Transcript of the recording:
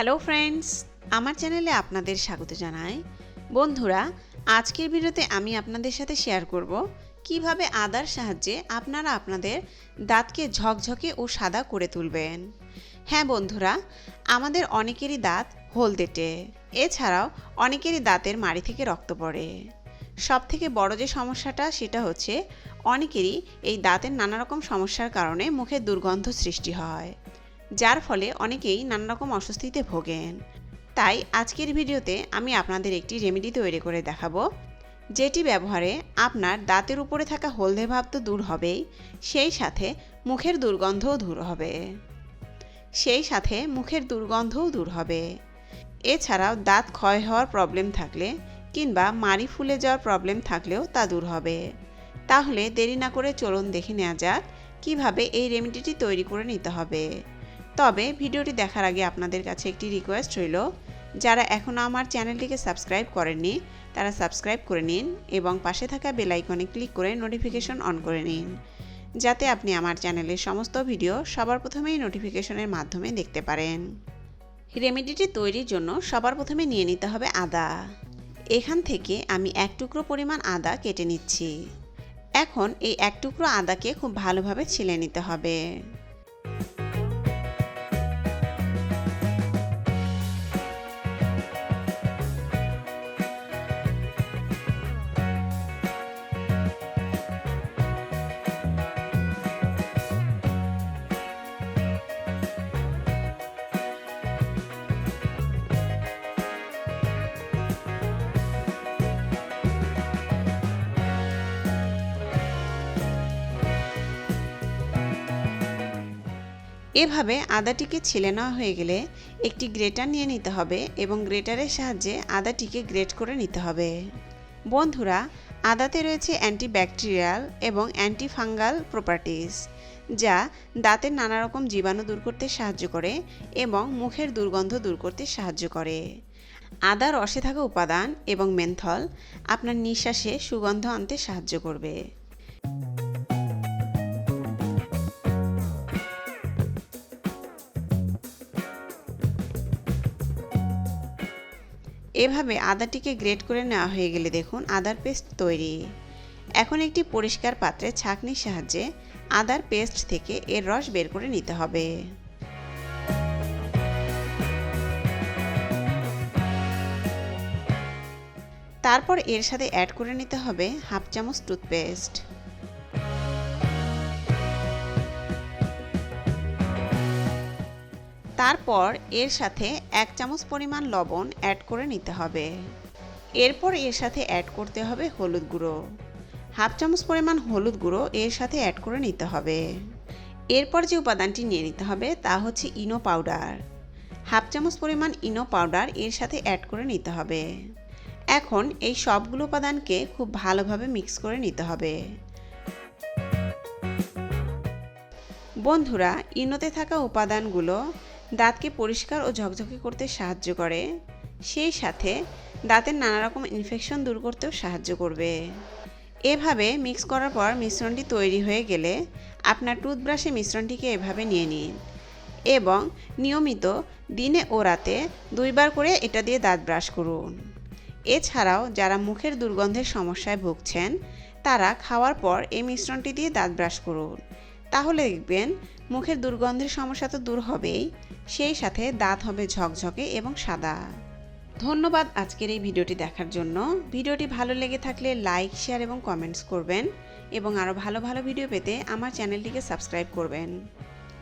Hello friends আমার চ্যানেলে আপনাদের স্বাগত জানাই। বন্ধুরা, আজকের ভিডিওতে আমি আপনাদের সাথে শেয়ার করব কীভাবে আদার সাহায্যে আপনারা আপনাদের দাঁতকে ঝকঝকে ও সাদা করে তুলবেন। হ্যাঁ বন্ধুরা, আমাদের অনেকেরই দাঁত হলদেটে। এছাড়াও অনেকেরই দাঁতের মাড়ি থেকে রক্ত পড়ে। সব থেকে বড় যে সমস্যাটা, সেটা হচ্ছে অনেকেরই এই দাঁতের নানা রকম সমস্যার কারণে মুখে দুর্গন্ধ সৃষ্টি হয়। যার ফলে অনেকেই নানা রকম অস্বস্তিতে ভোগেন। তাই আজকের ভিডিওতে আমি আপনাদের একটি রেমেডি তৈরি করে দেখাবো, যেটি ব্যবহারে আপনার দাঁতের উপরে থাকা হলদে ভাব তো দূর হবেই, সেই সাথে মুখের দুর্গন্ধও দূর হবে। সেই সাথে মুখের দুর্গন্ধও দূর হবে। এছাড়াও দাঁত ক্ষয় হওয়ার প্রবলেম থাকলে কিংবা মাড়ি ফুলে যাওয়ার প্রবলেম থাকলেও তা দূর হবে। তাহলে দেরি না করে চলুন দেখে নেওয়া যাক, কীভাবে এই রেমেডিটি তৈরি করে নিতে হবে। তবে ভিডিওটি দেখার আগে আপনাদের কাছে একটি রিকোয়েস্ট রইল। যারা এখনও আমার চ্যানেলটিকে সাবস্ক্রাইব করেননি, তারা সাবস্ক্রাইব করে নিন এবং পাশে থাকা বেল আইকনে ক্লিক করে নোটিফিকেশন অন করে নিন। যাতে আপনি আমার চ্যানেলের সমস্ত ভিডিও সবার প্রথমেই নোটিফিকেশনের মাধ্যমে দেখতে পারেন। রেমেডিটি তৈরির জন্য সবার প্রথমে নিয়ে নিতে হবে আদা। এখান থেকে আমি এক টুকরো পরিমাণ আদা কেটে নিচ্ছি। এখন এই এক টুকরো আদাকে খুব ভালোভাবে ছিলে নিতে হবে। এভাবে আদাটিকে ছিলে নেওয়া হয়ে গেলে একটি গ্রেটার নিয়ে নিতে হবে এবং গ্রেটারের সাহায্যে আদাটিকে গ্রেট করে নিতে হবে। বন্ধুরা, আদাতে রয়েছে অ্যান্টিব্যাকটেরিয়াল এবং অ্যান্টিফাঙ্গাল প্রপার্টিজ যা দাঁতের নানা রকম জীবাণু দূর করতে সাহায্য করে এবং মুখের দুর্গন্ধ দূর করতে সাহায্য করে। আদা রসে থাকা উপাদান এবং মেন্থল আপনার নিঃশ্বাসে সুগন্ধ আনতে সাহায্য করবে। এভাবে আদাটিকে গ্রেট করে নেওয়া হয়ে গেলে দেখুন আদার পেস্ট তৈরি। এখন একটি পরিষ্কার পাত্রে ছাঁকনির সাহায্যে আদার পেস্ট থেকে এর রস বের করে নিতে হবে। তারপর এর সাথে অ্যাড করে নিতে হবে হাফ চামচ টুথপেস্ট। তারপর এর সাথে এক চামচ পরিমাণ লবণ অ্যাড করে নিতে হবে। এরপর এর সাথে অ্যাড করতে হবে হলুদ গুঁড়ো। হাফ চামচ পরিমাণ হলুদ গুঁড়ো এর সাথে অ্যাড করে নিতে হবে। এরপর যে উপাদানটি নিয়ে নিতে হবে তা হচ্ছে ইনো পাউডার। হাফ চামচ পরিমাণ ইনো পাউডার এর সাথে অ্যাড করে নিতে হবে। এখন এই সবগুলো উপাদানকে খুব ভালোভাবে মিক্স করে নিতে হবে। বন্ধুরা, ইনোতে থাকা উপাদানগুলো দাঁতকে পরিষ্কার ও ঝকঝকে করতে সাহায্য করে। সেই সাথে দাঁতের নানা রকম ইনফেকশন দূর করতেও সাহায্য করবে। এভাবে মিক্স করার পর মিশ্রণটি তৈরি হয়ে গেলে আপনার টুথব্রাশে মিশ্রণটিকে এভাবে নিয়ে নিন এবং নিয়মিত দিনে ও রাতে দুইবার করে এটা দিয়ে দাঁত ব্রাশ করুন। এছাড়াও যারা মুখের দুর্গন্ধের সমস্যায় ভুগছেন, তারা খাওয়ার পর এই মিশ্রণটি দিয়ে দাঁত ব্রাশ করুন। তাহলে দেখবেন মুখের দুর্গন্ধের সমস্যা তো দূর হবেই। সেই সাথে দাঁত হবে ঝকঝকে এবং সাদা। ধন্যবাদ আজকের এই ভিডিওটি দেখার জন্য। ভিডিওটি ভালো লেগে থাকলে লাইক, শেয়ার এবং কমেন্টস করবেন এবং আরও ভালো ভালো ভিডিও পেতে আমার চ্যানেলটিকে সাবস্ক্রাইব করবেন।